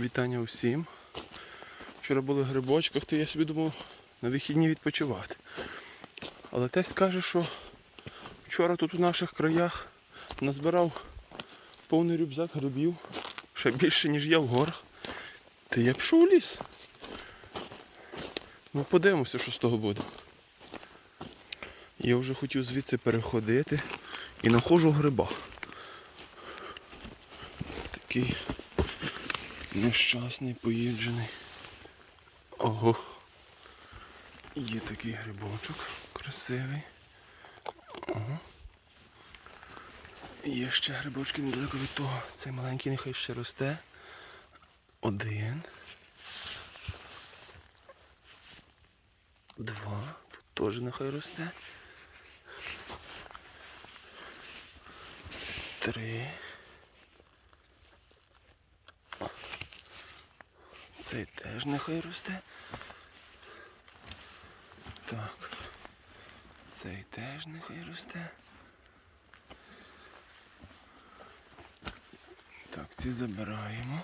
Вітання усім. Вчора були в грибочках, то я собі думав на вихідні відпочивати. Але тесть каже, що вчора тут у наших краях назбирав повний рюкзак грибів, ще більше, ніж я в горах. Та я пішов у ліс. Ну подивимося, що з того буде. Я вже хотів звідси переходити і знаходжу гриба. Такий нещасний, поїджений. Ого. Є такий грибочок красивий. Ого. Є ще грибочки недалеко від того. Цей маленький нехай ще росте. Один. Два. Тут теж нехай росте. Три. Цей теж нехай росте. Так. Цей теж нехай росте. Так, ці забираємо.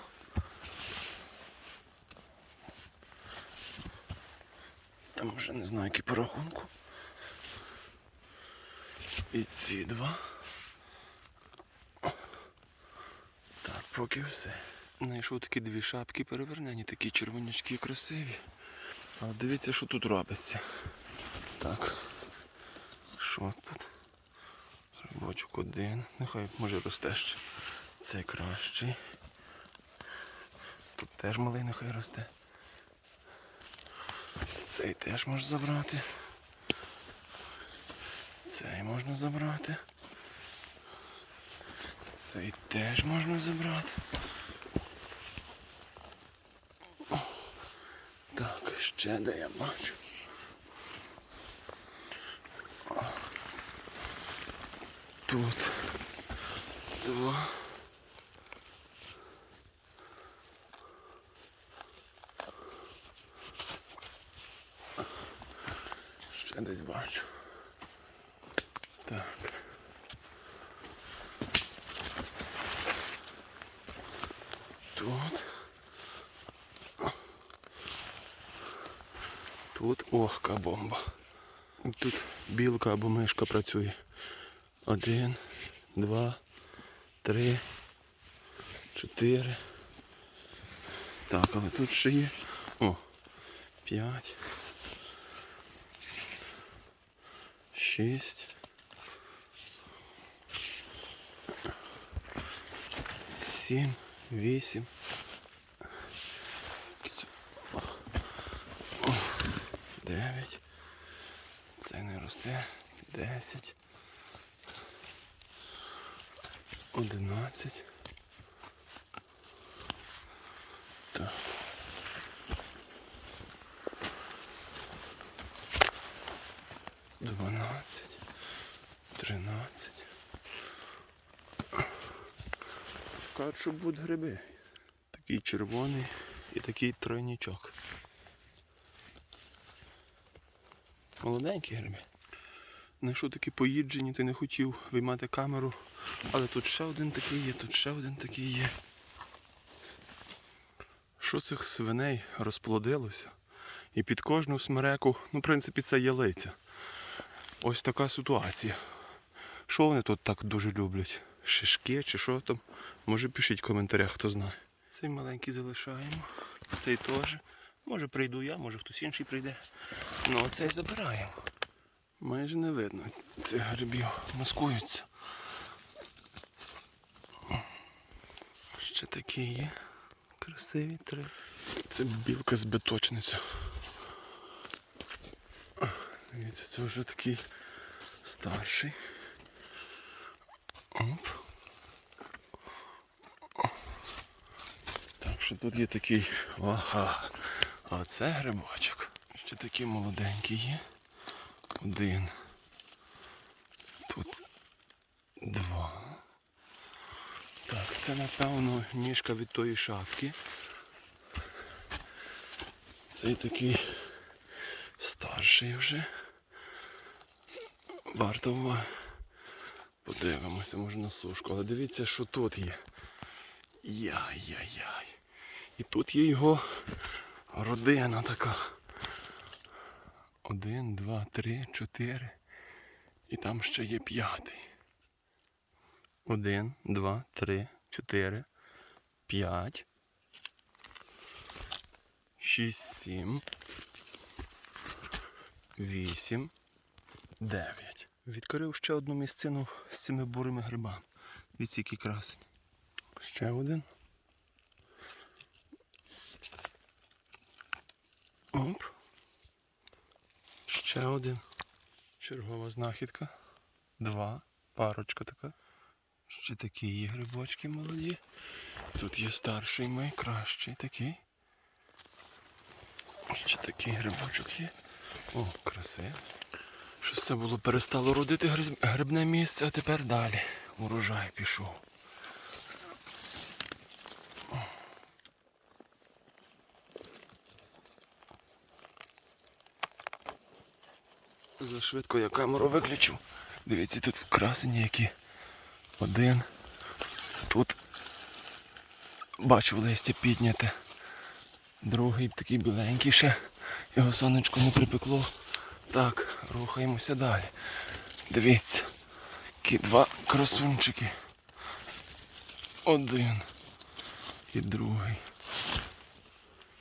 Там вже не знаю, які по рахунку. І ці два. Так, поки все. Знайшов такі дві шапки перевернені, такі червонячки красиві. Але дивіться, що тут робиться. Так. Що тут? Грибочок один. Нехай може росте ще. Цей кращий. Тут теж малий нехай росте. Цей теж можна забрати. Цей можна забрати. Цей теж можна забрати. Так, ще де я бачу. Тут два. Ще десь бачу. Так. Тут. Тут охка бомба. Тут білка або мишка працює. Один, два, три, чотири. Так, але тут ще є. О, п'ять. Шість. Сім, вісім. 9. Це не росте. 10. 11. Так. Дванадцять, тринадцять. Кажуть, що будуть гриби. Такий червоний і такий тройнічок. Молоденькі гриби. Знайшов такі поїджені, ти не хотів виймати камеру. Але тут ще один такий є, тут ще один такий є. Що цих свиней розплодилося? І під кожну смереку, ну, в принципі, це ялиця. Ось така ситуація. Що вони тут так дуже люблять? Шишки чи що там? Може пишіть в коментарях, хто знає. Цей маленький залишаємо. Цей теж. Може прийду я, може хтось інший прийде. Ну а цей забираємо. Майже не видно цих грибів. Маскуються. Ще такі є. Красиві три. Це білка з беточниця. Дивіться, це вже такий старший. Оп. Так що тут є такий. Ага. А це грибочок. Ще такий молоденький є. Один. Тут два. Так, це напевно ніжка від тої шапки. Цей такий старший вже. Варто. Подивимося, може на сушку. Але дивіться, що тут є. Яй-яй-яй. І тут є його родина така. Один, два, три, чотири. І там ще є п'ятий. Один, два, три, чотири, п'ять. Шість, сім. Вісім. Дев'ять. Відкрив ще одну місцину з цими бурими грибами. Від які красень. Ще один. Оп. Ще один. Чергова знахідка. Два. Парочка така. Ще такі є грибочки молоді. Тут є старший мій, кращий такий. Ще такий грибочок є. О, красивий. Щось це було перестало родити грибне місце, а тепер далі. Урожай пішов. Зашвидко я камеру виключив. Дивіться, тут красені які. Один. Тут бачу листя підняте. Другий такий біленький ще. Його сонечко не припекло. Так, рухаємося далі. Дивіться. Які два красунчики. Один. І другий.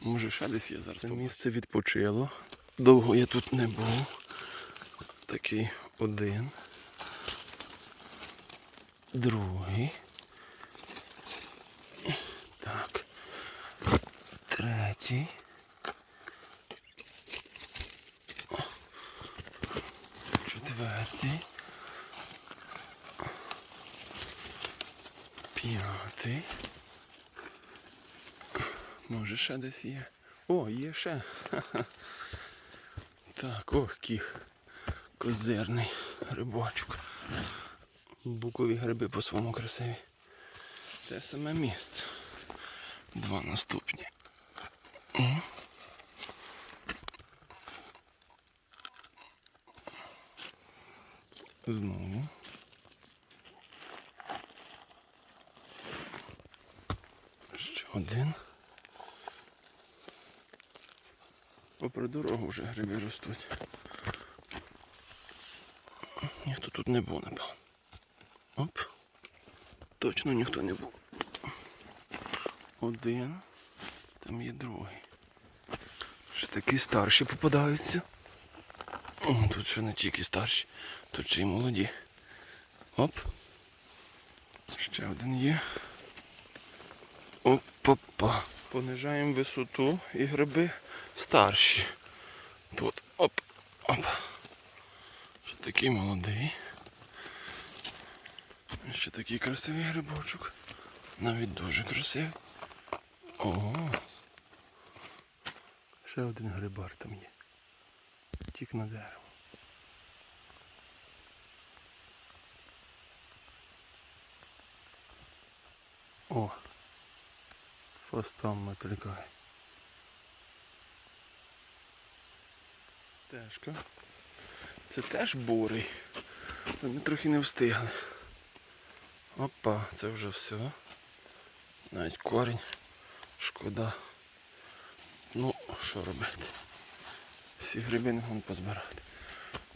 Може ще десь є зараз. Це місце відпочило. Довго я тут не був. Такий один. Другий. Так. Третій. Четвертий. П'ятий. Може ще десь є. О, є ще. Ха-ха. Так, ох, кіх. Козирний грибочок. Букові гриби по своєму красиві. Те саме місце. Два наступні. Знову. Ще один. Попри дорогу вже гриби ростуть. Тут не був, напевно. Оп. Точно ніхто не був. Один. Там є другий. Ще такі старші попадаються. Тут ще не тільки старші, тут ще й молоді. Оп. Ще один є. Оп-опа. Понижаємо висоту і гриби старші. Тут. Оп. Оп. Ще такий молодий. Ще такий красивий грибочок. Навіть дуже красивий. Ого. Ще один грибар там є. Тік на дерево. О! Хвостом метлікає. Тежка. Це теж бурий. Ми трохи не встигли. Опа, це вже все. Навіть корінь. Шкода. Ну, що робити? Всі гриби не можна позбирати.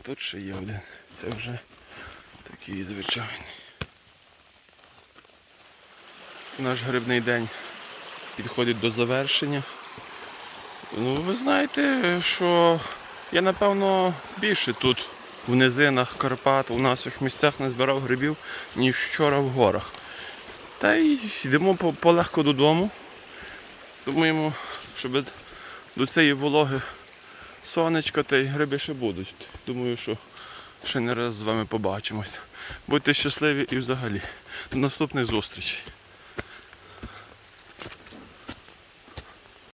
Тут ще є один. Це вже такий звичайний. Наш грибний день підходить до завершення. Ну, ви знаєте, що я напевно більше тут в низинах Карпат, у наших місцях не збирав грибів, ніж вчора в горах. Та й йдемо полегко додому. Думаємо, щоб до цієї вологи сонечка та й гриби ще будуть. Думаю, що ще не раз з вами побачимося. Будьте щасливі і взагалі. До наступних зустрічей.